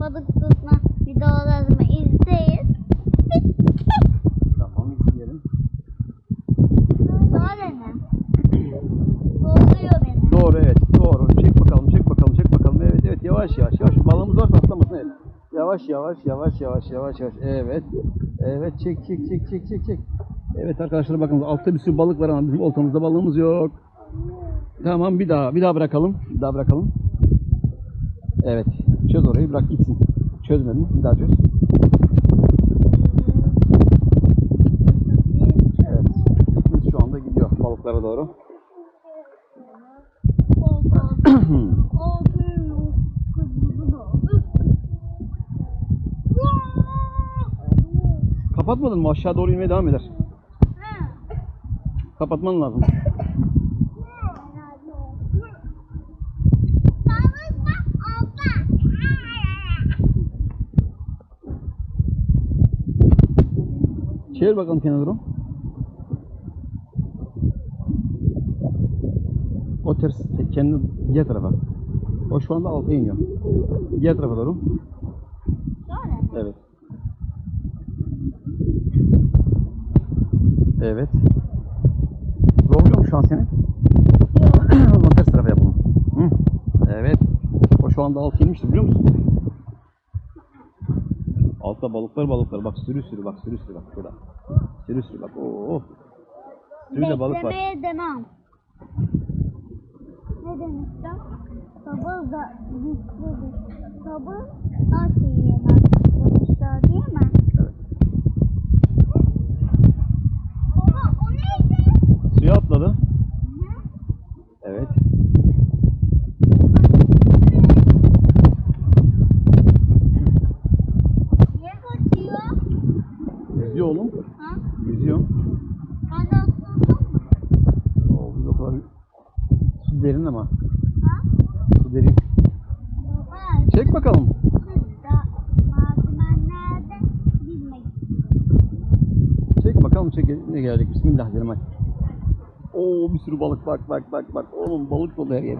balık tutma videolarımı izleyin. Tamam izleyelim. Sonra ne? Bozuyor beni. Doğru evet doğru. Çek bakalım çek bakalım çek bakalım. Evet evet yavaş yavaş yavaş. Balığımız varsa atlamasın evet. Yavaş yavaş yavaş yavaş yavaş yavaş. Evet. Evet çek çek çek çek çek çek. Evet arkadaşlar bakın altta bir sürü balık var ama bizim oltamızda balığımız yok. Tamam bir daha bir daha bırakalım. Bir daha bırakalım. Evet. Çöz orayı bırak gitsin. Çözmedin. Bir daha çöz. Evet. Biz şu anda gidiyor balıklara doğru. Kapatmadın mı? Aşağı doğru inmeye devam eder. Kapatman lazım. Çevir bakalım kenara doğru. O ters kendi diğer tarafa. O şu anda alta iniyor. Diğer tarafa doğru. Evet. Evet. Zorluyor mu şu an seni? o zaman ters tarafa yapalım. Hı. Evet. O şu anda alta inmiştir biliyor musun? Altta balıklar balıklar. Bak sürü sürü bak sürü sürü bak şurada. Sürü sürü bak. Oo. Sürüde balık var. Beklemeye demem. Ne demiştim? Sabır da güçlüdür. Sabır nasıl Yüzüyor oğlum. Ha? Yüzüyor. Ben de ısırdım mı? Biz o kadar su derin ama. Ha? Su derin. Baba Çek bakalım. Çek bakalım çek ne gelecek. Bismillah diyelim hadi. Oo bir sürü balık bak bak bak bak. Oğlum balık dolu her yer.